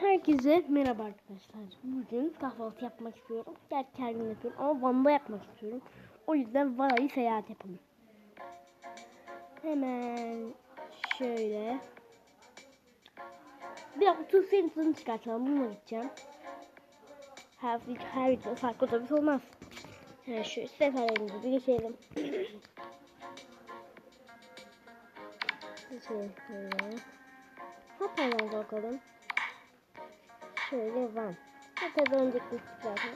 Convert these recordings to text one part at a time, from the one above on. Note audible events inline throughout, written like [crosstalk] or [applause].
Herkese merhaba arkadaşlar. Bugün kahvaltı yapmak istiyorum. Gerçi kendim yapıyorum ama Van'da yapmak istiyorum. O yüzden Van'ı seyahat yapalım. Hemen şöyle. Bir tuz senin tuzunu çıkartalım. Bununla gideceğim. Her, her video farklı otobüs olmaz. Yani şu seferlerimizi bir geçelim. Geçelim şöyle. Hop hemen bakalım. Şöyle van. Zaten önceki zaten.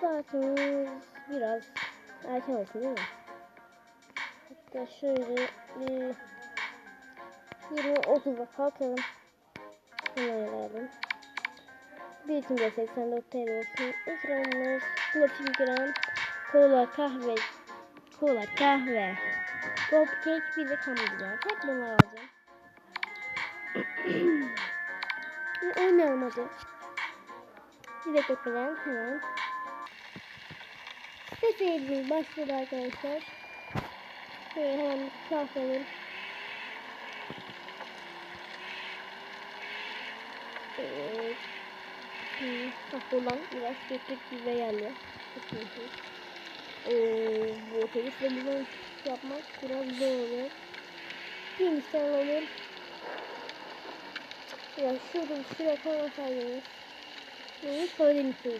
Saatimiz biraz erken olsun değil mi? Hatta şöyle bir 20-30'da kalkalım. Bunu ayarlayalım. Bir için de 84 TL olsun. İkramımız 32 gram kola kahve kola kahve cupcake bir de hamburger. Tek bunları alacağım. [clears throat] Oynayalım hadi. Bir dakika bekleyin hemen. Ses eğilimiz başladı arkadaşlar. Şöyle hemen kalkalım. Evet. Hmm, olan biraz kötü bize geldi. Oo, bu otobüsle bunu yapmak biraz zor oluyor. Bir insan alalım. Ya şurada bir süre koymasaydınız. Bunu söylemiştim.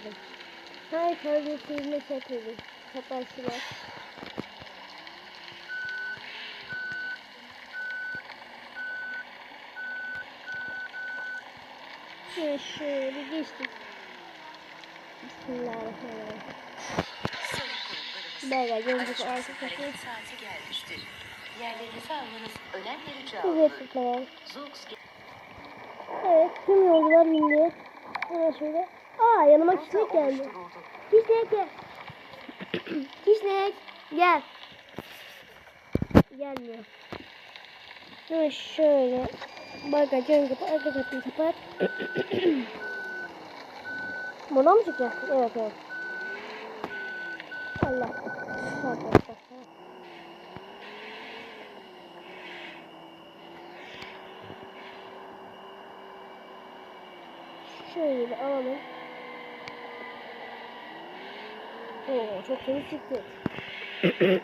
Hayır söylemiştim ne çekmedi. Kapar şurada. Ve şöyle geçtik. Bismillahirrahmanirrahim. Böyle gördük arka Hareket saati gelmiştir. Yerlerinizi almanız önemli rica Hızlı olunur. Evet tüm yolcular bindi. Hemen şöyle. Aa yanıma kişilik geldi. Kişnek gel. [clears throat] Kişnek gel. Gelmiyor. Hemen şöyle. Bagajı ön kapat, arka kapıyı kapat. [clears throat] Buradan mı çıkacağız? Evet evet. Allah. Bak Şöyle alalım. Oo çok temiz çıktı. [coughs]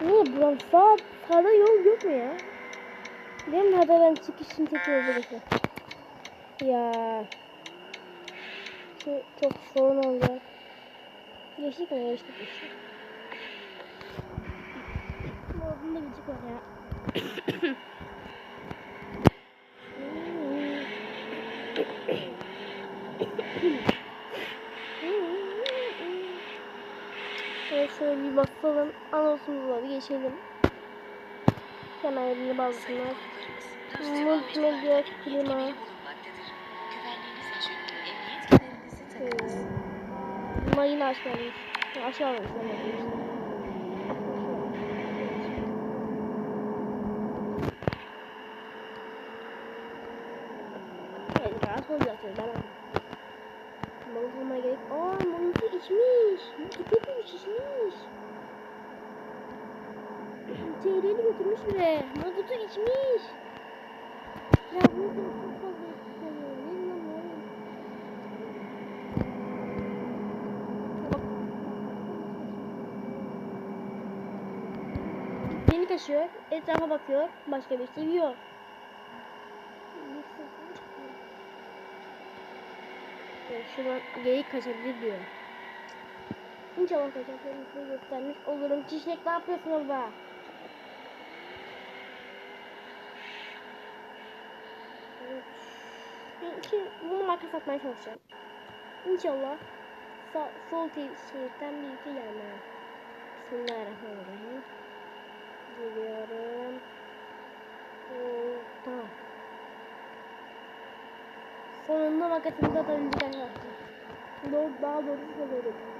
Niye buram sağ, sağda yol yok mu ya? Değil mi? Hadi ben çıkışını çekiyor burası. Ya. Şu çok sorun olacak. Geçtik mi? Geçtik geçtik. Bunda gıcık var ya. [coughs] Evet şöyle bir basalım. Anonsumuzu var. Geçelim. Bağlasınlar. Düz devam Multimedya, klima. Bunlar yine aşağıymış. Aşağı almış. Evet, rahat olacaksınız. Ben. Balık bulmaya gerek. Aa, balıkı içmiş. Tüketmiş, içmiş. TL'li götürmüş bile. Mazotu içmiş. Ya bu çok fazla istiyor. Ne inanıyorum. Beni taşıyor, etrafa bakıyor, başka bir şey. Evet, şuradan geyik kaçabilir diyor. İnşallah kaçabilir göstermiş olurum. Çiçek ne yapıyorsun orada? Şimdi bunu marka satmaya çalışacağım. İnşallah sağ, sol şeritten bir iki gelmez. Bismillahirrahmanirrahim. Geliyorum. Tamam. Sonunda makasımızı atabildik arkadaşlar. Doğru, daha doğrusu söylüyorum.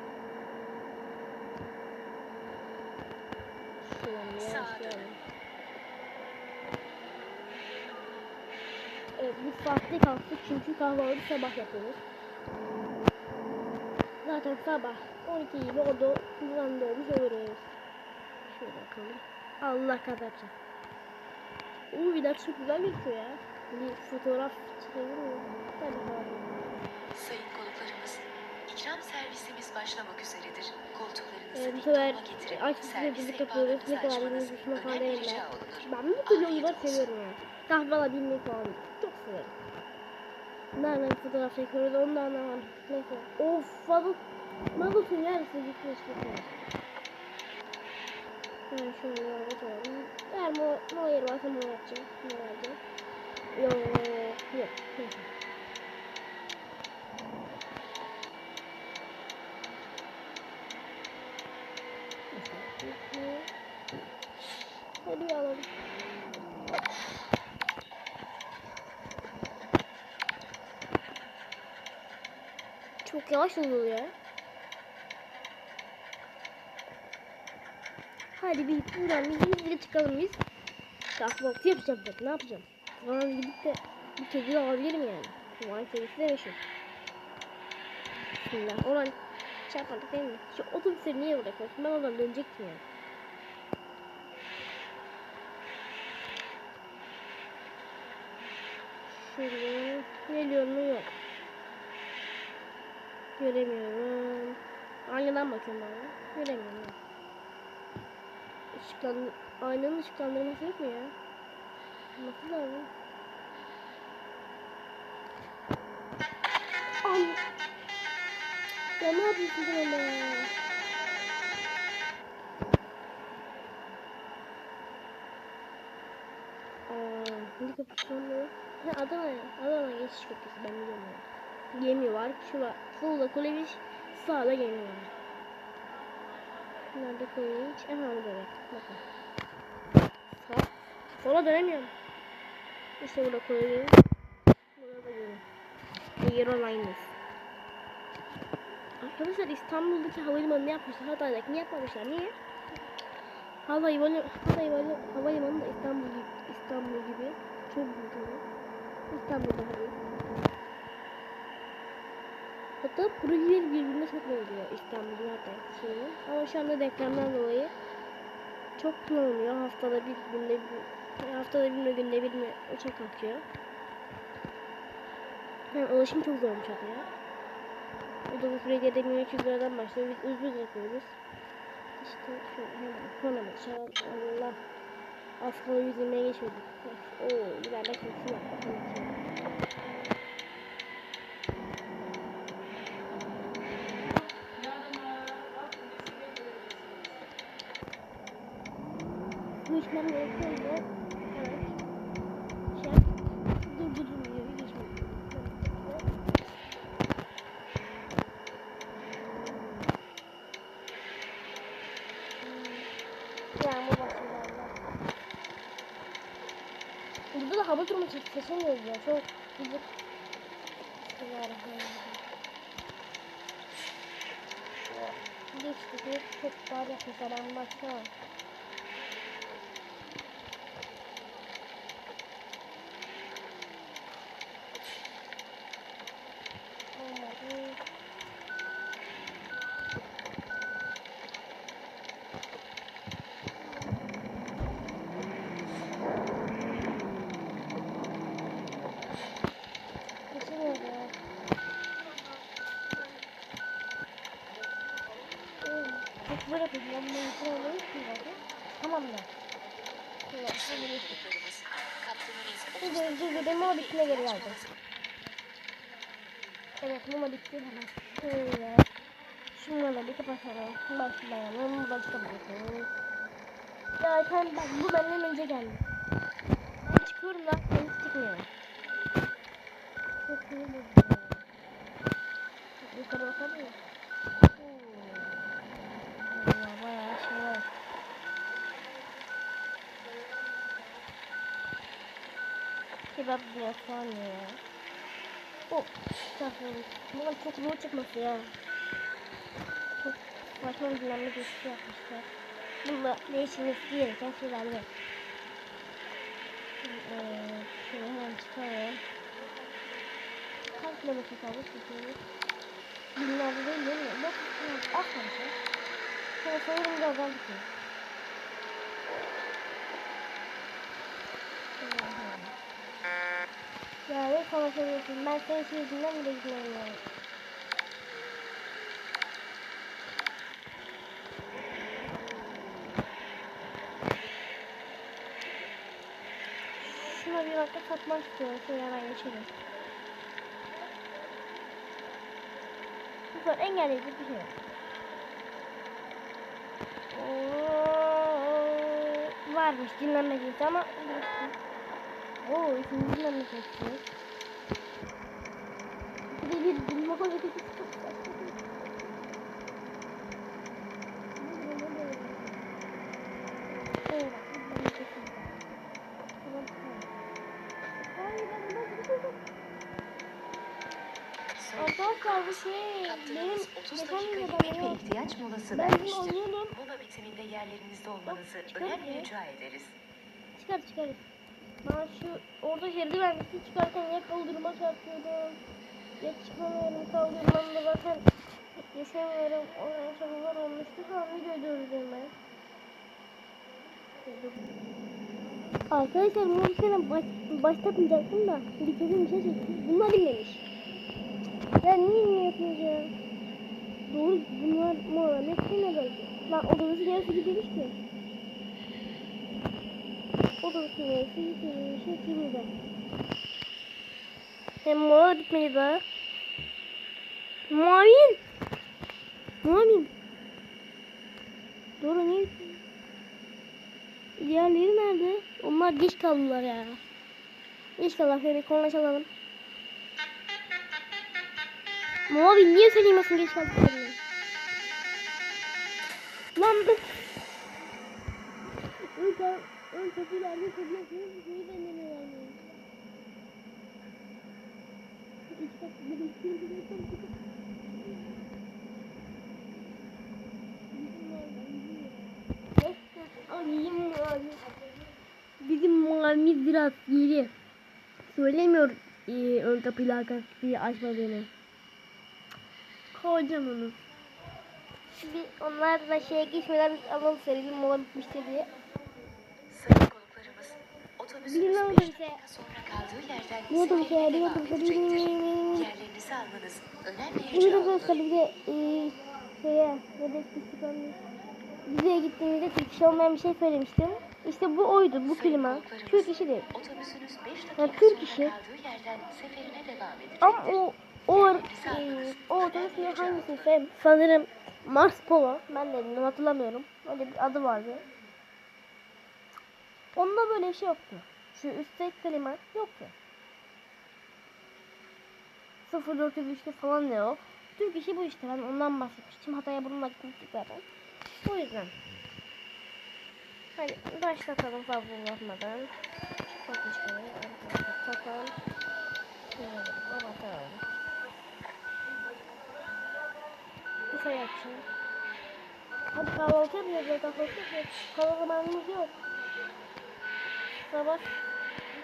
Yavaşlayalım. Evet, biz saatte kalktık çünkü kahvaltı sabah yapıyoruz. Zaten sabah 12 gibi orada uzandırmış oluruz. Şöyle bakalım. Allah kazanacak. Uuu bir dakika çok güzel geçiyor ya. Bir fotoğraf çekebilir miyim? Hadi bakalım. Sayın ikram servisimiz başlamak üzeredir. Koltuklarınızı Evet, bu dik sefer duruma getirip aç size servis bizi kapıyoruz. Ne kadar değiller. rica olunur. Ben bu oyunları olsun. seviyorum yani. Tahvala binmeyi falan çok severim. Nereden fotoğraf çekiyoruz onu da anlamadım. Neyse. Of Mazot. Mazotun yarısı gitmiş gitmiş. Ben şunu yola geçelim. Eğer mo, mo yeri varsa mo yapacağım. Mo yapacağım. Yok yok. Neyse. Neyse. Hadi alalım. Çok yavaş oluyor ya. Hadi bir buradan bir hızlıca çıkalım biz. Kahvaltı yapacağım bak ne yapacağım. Falan gidip de bir kedi alabilirim yani. Şu an kedisi de meşhur. Bismillah. Oradan çarpmadık değil mi? Şu otobüsleri niye bırakıyorsun? Ben oradan dönecektim yani. Şuraya geliyor mu yok. Göremiyorum. Aynadan bakıyorum bana. Göremiyorum. Işıklandı aynanın ışıklandırması yok mu ya? Nasıl lazım? Ay. Ya ne yapıyorsun ya? Aa, lan bu? Ha Adana. Adana geçiş kapısı ben biliyorum ya. Gemi var. Şu var. Solda Kuleviş. Sağda gemi var. Nerede Kuleviş? Aha burada bak. Bakın. Sağ. Sola dönemiyorum. İşte burada Kuleviş. Burada da gemi. Eurolines. Arkadaşlar İstanbul'daki havalimanını yapmışlar. Hatay'dakini yapmamışlar. Niye? Havalimanı, havalimanı, havalimanı da İstanbul gibi, İstanbul gibi çok büyük ama İstanbul'da hayır. Hatta projeleri birbirine çok benziyor İstanbul'un hatta şeyinin. Ama şu anda depremden dolayı çok kullanılmıyor. Haftada bir günde bir, haftada bir mi günde bir mi uçak kalkıyor. Yani ulaşım çok zormuş ya. O da bu sürece de 1200 liradan başlıyor. Biz ucuz yapıyoruz. İşte şöyle hemen konamış. Allah. Kala 120'ye geçiyorduk. Oo, ileride kesin var. Bakalım şimdi. Bu içmem gerekiyor? Evet. Şey. Dur dur dur. Yürü geçme. Yağmur başladı Allah. Burada da hava durumu çek seçemiyoruz ya. Çok güzel. Bismillahirrahmanirrahim. Geçti çok var ya mesela baksana. Olmadı. Geçemiyoruz ya. Çok güzel yapıyorsun. Ben bunu için olmayı istiyorum. Tamam da. Şöyle, şöyle bir- Konuklarımız, kaptanınız Dur dur Ben bittiğine geri geldim. Evet mama bitti hemen. Şöyle. Şunları bir kapatalım. Başlayalım. Ya sen bak bu benden önce geldi. Ben çıkıyorum da sen çıkmıyor. Çok iyi bu. Yukarı bakalım mı? Oo. Vallahi bayağı şey var. Kebap falan ya. Oh, şahane. Bunlar çok zor çıkması ya. Çok saçma dinlenme geçişi yapmışlar. Bunda değişmesi gereken şeyler var. Ee, şöyle hemen çıkaralım. Kaç kilometre kaldı çekiyoruz? Binlerde değil değil mi? Bak, az kalmış. Sonra sanırım daha bitiyor. Hemen. savaşamıyorsun. Ben senin şehrinden bile gitmiyorum yani. Şuna bir dakika satmak istiyorum. Şöyle hemen geçelim. Bu kadar engelleyici bir şey. Oo, varmış dinlenmek ama Oo, şimdi dinlenmek için. Bir de bir. Arkadaşlar bu şey benim Kaptanımız 30 geçen dakika videoda yemek ve benim ihtiyaç molası Ben vermiştir. Mola bitiminde yerlerinizde olmanızı önemli rica ederiz. Çıkar çıkar. Ben şu orada şeridi vermişti çıkarken ya kaldırıma çarpıyordum. Ya çıkamıyorum kaldırmamda zaten yaşamıyorum. Oraya çabalar olmuştu. Şu videoyu durdurdum ben. Arkadaşlar bunu bir kere baş, başlatmayacaktım da bitirdim bir şey çektim. Bunlar inmemiş. Ya niye inmiyorsunuz ya? Doğru bunlar mola ne böyle? Lan odamızın yarısı gidiyormuş ki. Bitmedi daha. Muavin! Muavin! Doğru bitmedi? Diğerleri nerede? Onlar geç kaldılar ya. Geç kaldılar. Şöyle konuşalım. Muavin niye söyleyemiyorsun geç kaldıklarını? Lan be. Ön kapılarda kapılarda bir şey denemiyorlar mı? İlk bak bir iki. Alayım abi. Bizim muavimiz biraz geri. Söylemiyor e, ön kapıyla arka kapıyı açmadığını. Kovacağım onu. Şimdi onlar da şeye geçmeden alalım serelim mola bitmişti diye. Bilmiyorum 5 bize. sonra kaldığı yerden otobüse edecektir. bilmiyorum. Yerlerinizi almanız önemli bir de e, şeye yedek istikamlı. Bize gittiğimizde Türk işi olmayan bir şey söylemiştim. İşte bu oydu bu klima. Türk işi değil. Otobüsünüz 5 Ya, dakika Türk sonra işi. kaldığı yerden seferine devam edecektir. Ama o o e, o otobüs ne hangisiyse sanırım Mars Polo. Ben de bilmiyorum, hatırlamıyorum. Öyle bir adı vardı. Onda böyle bir şey yoktu. Şu üstte klima yoktu. 0403'te falan ne o? Türk işi bu işte. Ben ondan bahsetmiştim. Hatay'a bununla gitmiştik zaten. O yüzden. Hadi başlatalım fazla uzatmadan. Bakın şöyle. Şöyle bakalım. Bir sayı açayım. Hadi kahvaltı yapacağız ya kahvaltı yapacağız. Kahvaltı zamanımız yok. Sabah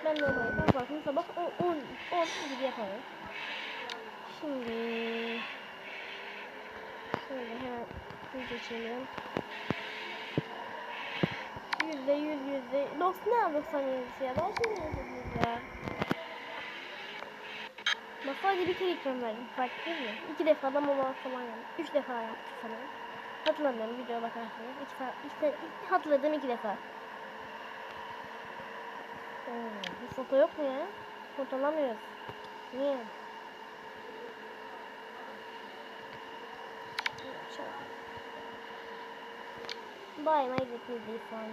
ben normal kahvaltımı sabah 10, 10, 10 gibi yaparım. Şimdi şöyle hemen hız geçelim. Yüzde yüz yüzde. Doksan ne doksan yedisi ya? Şimdi yazıyoruz ya. Bak sadece bir kere ikram verdim. Fark değil mi? İki defa da mola falan yani. Üç defa yaptık sanırım. Hatırlamıyorum videoya bakarsanız. İki, fa- işte hatırladığım iki defa. Hmm, bir foto yok mu ya? Foto alamıyoruz. Niye? Bay bay bekleyiz falan.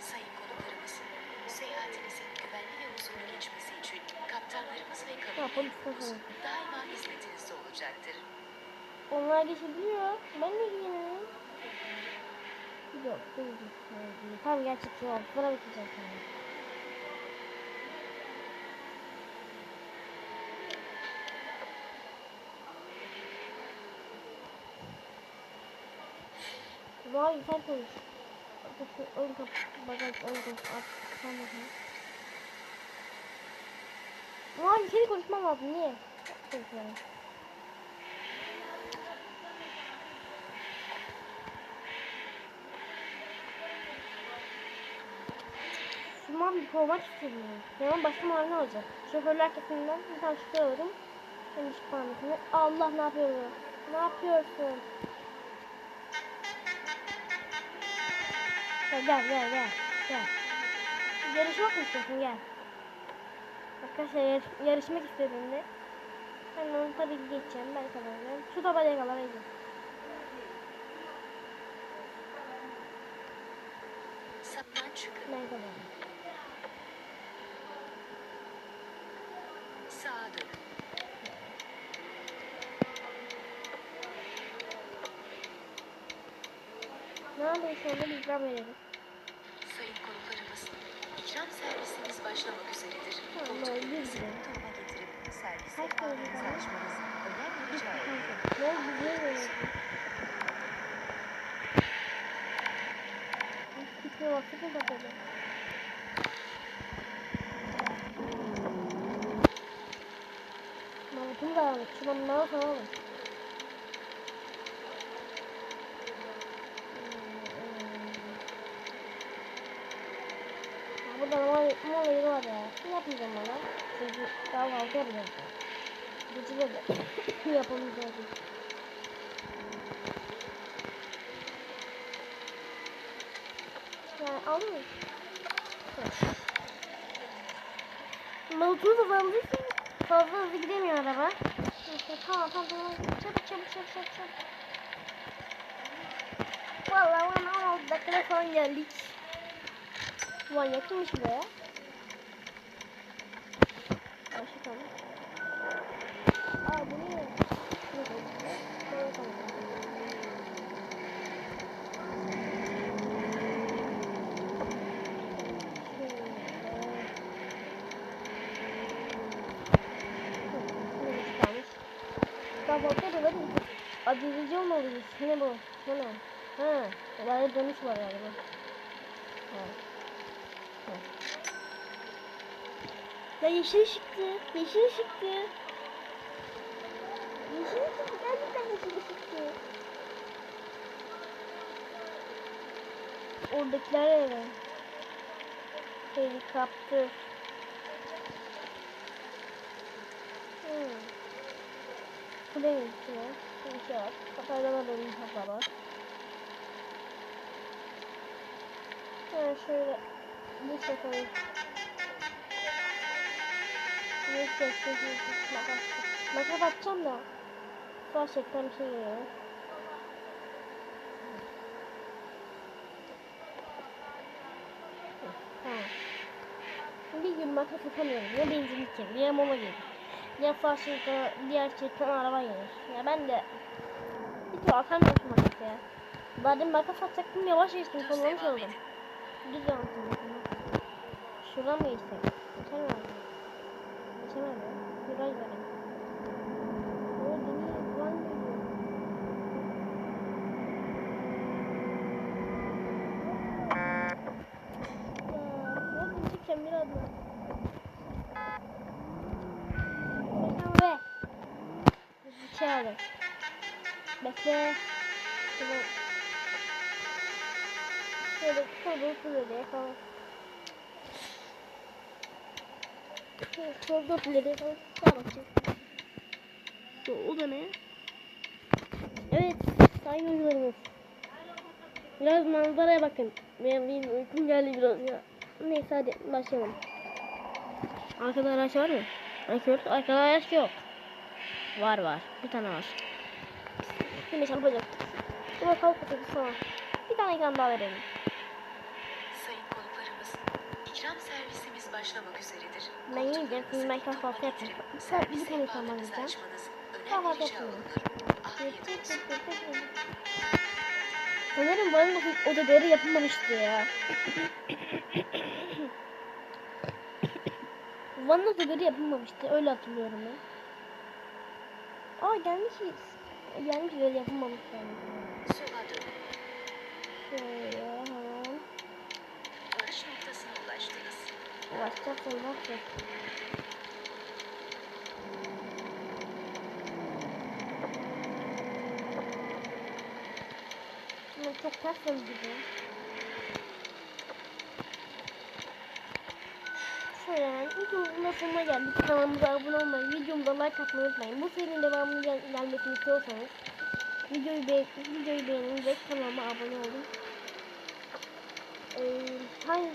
Sayın konuklarımız, seyahatinizin güvenli ve huzurlu geçmesi için kaptanlarımız ve kabinlerimiz daima hizmetinizde olacaktır. Onlar geçebiliyor. Ben de giyinirim. Yok, değil. değil. Tam gerçekçi ol. Bana bakacağım sana. Vay sen konuş. Ön kapı, bagaj, ön kapı, sen bakayım. Vay seni konuşmam lazım, niye? Konuşmayalım. Tamam bir kovmak istedim. Yaman başka mahalle olacak. Şoförler kesimden bir tane. Ben düşük parmakını. Allah ne yapıyorsun? Ne yapıyorsun? Gel gel gel gel. gel. Yarışmak mı istiyorsun gel. Arkadaşlar yar yarışmak istediğimde ben onu tabii ki geçeceğim. Ben kazanacağım. Şu tabelaya kadar. Ne bir ikram verelim. Sayın konuklarımız, ikram servisimiz başlamak üzeredir. Koltuklarınızı duruma getirip servise ödedin? açmanızı önemli rica ediyorum. Ne oldu? Gitme vakti mi bakalım? Mantım da almış. Şuradan bana falan alın. Ya burada mal, mal yeri var ya. Ne yapmayacağım bana? Çünkü kahvaltı yapacağım. Gece de yapamayacağım. Yani aldın mı? Malutunu da aldığı için fazla hızlı gidemiyor araba. Neyse tamam tamam. Çabuk çabuk çabuk çabuk çabuk. Vallahi bana 16 dakikada falan geldik. Ulan yakınmış buraya. Başka tamam. Aa bu ne? Ne oldu? Böyle tamam. Kahvaltı edelim. Adilici olmalıyız. Ne bu? Bu ne? Ha, olaya dönüş var galiba. Ha. Ha. Ya yeşil ışıktı. Yeşil ışıktı. Yeşil ışıktı. Gerçekten yeşil ışıktı. Oradakiler öyle. Helikopter. Hmm. Bu neymiş ya? İnşaat. Kafayla da inşaatlar var. Yani şöyle bir sefer bir sefer makas atacağım da gerçekten bir şey geliyor. Bir gün makas atamıyorum. Ya benzinlik gelir, ya mama gelir. Ya faşlıkta diğer çetten araba gelir. Ya ben de bir türlü atamıyorum makas ya. Zaten makas atacaktım yavaş geçtim devam oldum. Düz edin. Şuradan mı geçsek? Geçemem? Geçemem ya. Şuradan gidelim. Oo deniz lan geliyor. Ya, yok gidecekken bir adım. Bekle be. Şey aldım. Bekle. Şöyle Şöyle şöyle şöyle yapalım. Şöyle şöyle yapalım. Bakacağız. O da ne? Evet, sayın oyuncularımız. Biraz manzaraya bakın. Benim, benim uykum geldi biraz ya. Neyse hadi başlayalım. Arkada araç var mı? Bakıyoruz. Arkada araç yok. Var var. Bir tane var. Şimdi çarpacak. Buna kalk bakayım sana. Bir tane ekran daha verelim. Sayın konuklarımız, ikram servisimiz başlamak üzeredir. Ben yiyeceğim, şimdi ben kahvaltı yapayım. getirip Bir- tane bağlarınızı alacağım. Kahvaltı yapayım. Sanırım bana da odaları yapılmamıştı ya. [coughs] Van'ın odaları yapılmamıştı. Öyle hatırlıyorum ben. Aa gelmişiz. Gelmiş böyle yapılmamış yani. Şöyle hemen. Varış noktasına ulaştınız. Ne yapacağız? Ama çok ters gidiyor. Neyse videomuzun da sonuna geldik. Kanalımıza abone olmayı, videomuza like atmayı unutmayın. Bu serinin devamının gel gelmesini istiyorsanız videoyu, beğen videoyu beğenin ve kanalıma abone olun. Ee, hangi,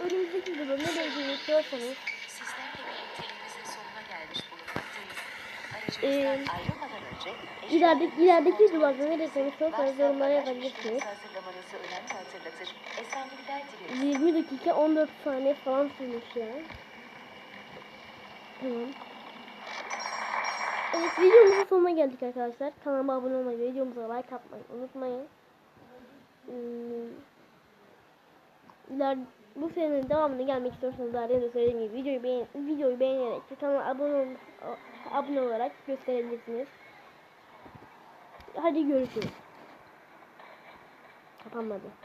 önümüzdeki videoda ne beğendiğini istiyorsanız Sizlerle birlikteliğimizin sonuna gelmiş bulunmaktayız. Ee, Aracınızdan ayrılmadan önce ilerideki, ilerideki videolarda ne beğendiğini istiyorsanız yorumlara yazabilirsiniz. hazırlamanızı önemli hatırlatır. Esenlikler dileriz. 20 dakika 14 saniye falan sürmüş ya. Tamam. Evet videomuzun sonuna geldik arkadaşlar. Kanalıma abone olmayı, videomuza like atmayı unutmayın. Hmm, iler, bu serinin devamını gelmek istiyorsanız daha önce söylediğim gibi videoyu, beğen, videoyu beğenerek ve kanala abone, ol, abone olarak gösterebilirsiniz. Hadi görüşürüz. Kapanmadı.